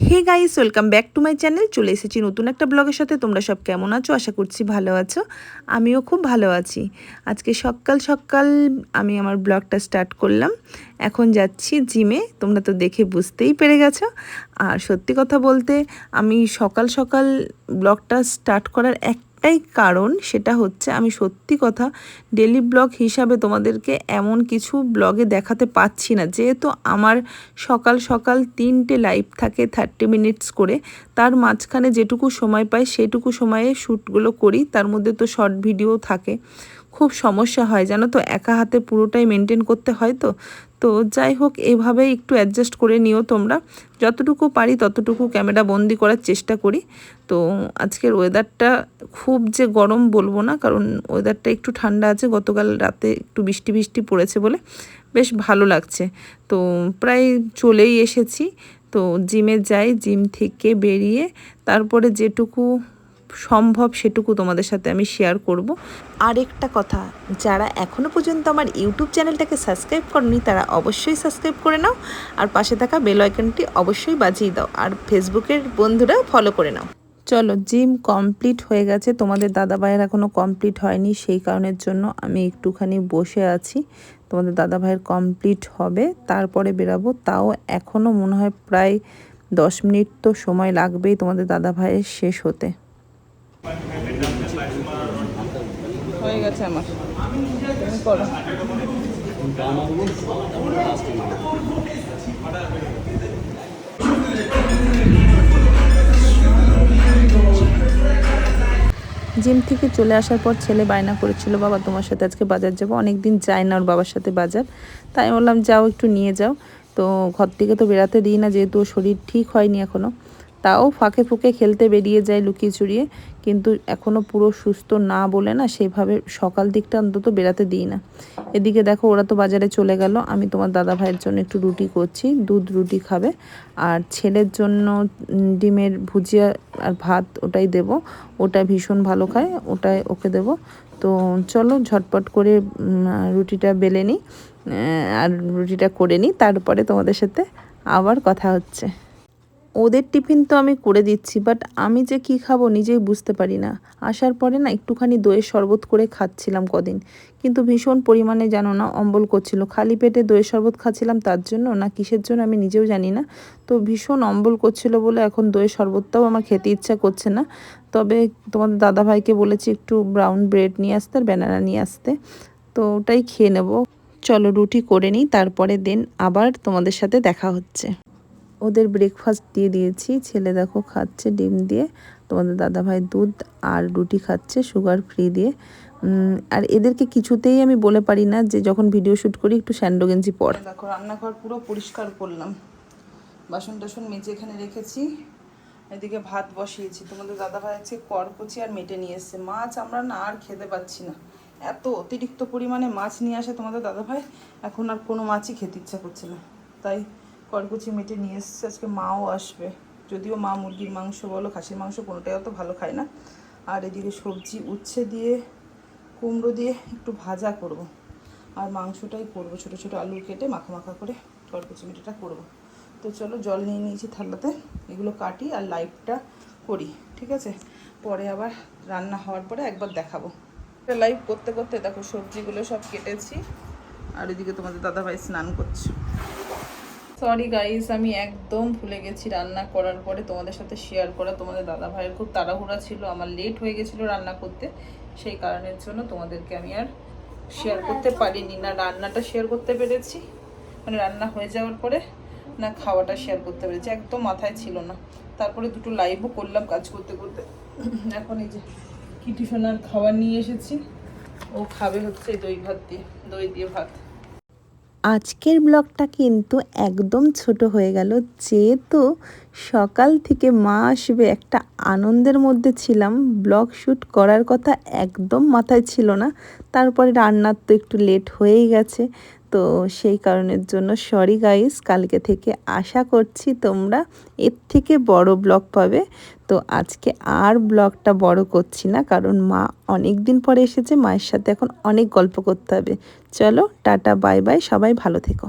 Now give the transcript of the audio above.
Hey guys welcome back to my channel চলে এসেছি নতুন একটা ব্লগের সাথে। তোমরা সব কেমন আছো? আশা করছি ভালো আছো। আমিও খুব ভালো আছি। আজকে সকাল সকাল আমি আমার ব্লগটা স্টার্ট করলাম। এখন যাচ্ছি জিমে তোমরা তো দেখে বুঝতেই পেরে গেছো। আর সত্যি কথা বলতে, আমি সকাল সকাল ব্লগটা স্টার্ট করার এক একটাই কারণ, সেটা হচ্ছে আমি সত্যি কথা ডেলি ব্লগ হিসাবে তোমাদেরকে এমন কিছু ব্লগে দেখাতে পাচ্ছি না। যেহেতু আমার সকাল সকাল তিনটে লাইভ থাকে থার্টি মিনিটস করে, তার মাঝখানে যেটুকু সময় পাই সেটুকু সময়ে শ্যুটগুলো করি, তার মধ্যে তো শর্ট ভিডিও থাকে। খুব সমস্যা হয়, জানো তো? একা হাতে পুরোটাই মেনটেন করতে হয় তো? তো যাই হোক এভাবে একটু অ্যাডজাস্ট করে নিও তোমরা। যতটুকু পারি ততটুকু ক্যামেরা বন্দি করার চেষ্টা করি। তো আজকের ওয়েদারটা খুব যে গরম বলব না, কারণ ওয়েদারটা একটু ঠান্ডা আছে, গতকাল রাতে একটু বৃষ্টি বৃষ্টি পড়েছে বলে বেশ ভালো লাগছে। তো প্রায় চলেই এসেছি। তো জিমে যাই জিম থেকে বেরিয়ে তারপরে যেটুকু সম্ভব সেটুকু তোমাদের সাথে আমি শেয়ার করব। আরেকটা কথা, যারা এখনও পর্যন্ত আমার ইউটিউব চ্যানেলটাকে সাবস্ক্রাইব করনি, তারা অবশ্যই সাবস্ক্রাইব করে নাও, আর পাশে থাকা বেল আইকনটি অবশ্যই বাজিয়ে দাও, আর ফেসবুকের বন্ধুরা ফলো করে নাও। চলো জিম কমপ্লিট হয়ে গেছে, তোমাদের দাদা ভাইয়ের এখনও কমপ্লিট হয়নি, সেই কারণের জন্য আমি একটুখানি বসে আছি। তোমাদের দাদা ভাইয়ের কমপ্লিট হবে, তারপরে বেরাবো, তাও এখনও মনে হয় প্রায় দশ মিনিট তো সময় লাগবেই তোমাদের দাদা ভাইয়ের শেষ হতে হয়ে গেছে আমার। তুমি করো। জিম থেকে চলে আসার পর ছেলে বায়না করেছিল, বাবা, তোমার সাথে আজকে বাজার যাব। অনেক দিন যায় না ওর বাবার সাথে বাজার। তাই বললাম, যাও, একটু নিয়ে যাও। তো ঘর থেকে তো বেরাতে দিই না, যেহেতু শরীর ঠিক হয়নি এখনও তাও ফাঁকে ফুঁকে খেলতে বেরিয়ে যায় লুকিয়ে চুরিয়ে। কিন্তু এখনও পুরো সুস্থ না বলে না সেভাবে সকাল দিকটা অন্তত বেরাতে দিই না। এদিকে দেখো ওরা তো বাজারে চলে গেল। আমি তোমার দাদা ভাইয়ের জন্য একটু রুটি করছি। দুধ রুটি খাবে। আর ছেলের জন্য ডিমের ভুজিয়া আর ভাত ওটাই দেব। ওটা ভীষণ ভালো খায়। ওটাই ওকে দেব। তো চলো ঝটপট করে রুটিটা বেলে নিই। আর রুটিটা করে নিই। তারপরে তোমাদের সাথে আবার কথা হচ্ছে। ওদের টিফিন তো আমি করে দিচ্ছি বাট আমি যে কি খাব নিজেই বুঝতে পারি না। আসার পরে না একটুখানি দইয়ের শরবত করে খাচ্ছিলাম কদিন। কিন্তু ভীষণ পরিমাণে জানো না অম্বল করছিল। খালি পেটে দইয়ের শরবত খাচ্ছিলাম তার জন্য না কিসের জন্য আমি নিজেও জানি না। তো ভীষণ অম্বল করছিল বলে এখন দইয়ের শরবতটাও আমার খেতে ইচ্ছা করছে না। তবে তোমাদের দাদাভাইকে বলেছি একটু ব্রাউন ব্রেড নিয়ে আসতে আর ব্যানানা নিয়ে আসতে। তো ওটাই খেয়ে নেব। চলো রুটি করে নিই, তারপরে দেন আবার তোমাদের সাথে দেখা হচ্ছে। ওদের ব্রেকফাস্ট দিয়ে দিয়েছি। ছেলে দেখো খাচ্ছে ডিম দিয়ে। তোমাদের দাদাভাই দুধ আর রুটি খাচ্ছে সুগার ফ্রি দিয়ে। আর এদেরকে কিছুতেই আমি বলে পারি না যে যখন ভিডিও শ্যুট করি একটু স্যান্ডো গেঞ্জি পর। দেখো, রান্নাঘর পুরো পরিষ্কার করলাম। বাসন টাসন মেজে এখানে রেখেছি। এদিকে ভাত বসিয়েছি। তোমাদের দাদাভাই আছে করকচি আর মেটে নিয়ে এসছে। মাছ আমরা না আর খেতে পাচ্ছি না। এত অতিরিক্ত পরিমাণে মাছ নিয়ে আসে তোমাদের দাদাভাই। এখন আর কোনো মাছই খেতে ইচ্ছা করছে না। তাই কড়কুচি মেটে নিয়ে এসছে, আজকে মাও আসবে। যদিও মা মুরগির মাংস বলো, খাসির মাংস কোনোটাই অত ভালো খায় না। আর এদিকে সবজি উচ্ছে দিয়ে, কুমড়ো দিয়ে একটু ভাজা করব। আর মাংসটাই করব, ছোট ছোট আলু কেটে মাখা মাখা করে কড়কুচি মেটেটা করব। তো চলো জল নিয়ে নিয়েছি থালাতে, এগুলো কাটি আর লাইভটা করি, ঠিক আছে? পরে আবার রান্না হওয়ার পরে একবার দেখাবো। লাইভ করতে করতে দেখো সবজিগুলো সব কেটেছি, আর এদিকে তোমাদের দাদাভাই স্নান করছে। সরি গাইস আমি একদম ভুলে গেছি রান্না করার পরে তোমাদের সাথে শেয়ার করা। তোমাদের দাদা ভাইয়ের খুব তাড়াহুড়া ছিল, আমার লেট হয়ে গেছিল রান্না করতে। সেই কারণের জন্য তোমাদেরকে আমি আর শেয়ার করতে পারিনি। না রান্নাটা শেয়ার করতে পেরেছি মানে রান্না হয়ে যাওয়ার পরে, না খাওয়াটা শেয়ার করতে পেরেছি। একদম মাথায় ছিল না। তারপরে দুটো লাইভও করলাম কাজ করতে করতে। এখন এই যে কিটি সোনার খাবার নিয়ে এসেছি। ও খাবে হচ্ছে দই ভাত দিয়ে, দই দিয়ে ভাত। আজকের ব্লগটা কিন্তু একদম ছোট হয়ে গেল। যেহেতু সকাল থেকে মা আসবে একটা আনন্দের মধ্যে ছিলাম। ব্লগ শ্যুট করার কথা একদম মাথায় ছিল না। তারপরে রান্নার তো একটু লেট হয়েই গেছে। তো সেই কারণের জন্য সরি গাইস কালকে থেকে আশা করছি তোমরা এর থেকে বড় ব্লগ পাবে। তো আজকে আর ব্লগটা বড় করছি না, কারণ মা অনেক দিন পরে এসেছে, মায়ের সাথে এখন অনেক গল্প করতে হবে। চলো, টাটা বাই বাই সবাই ভালো থেকো।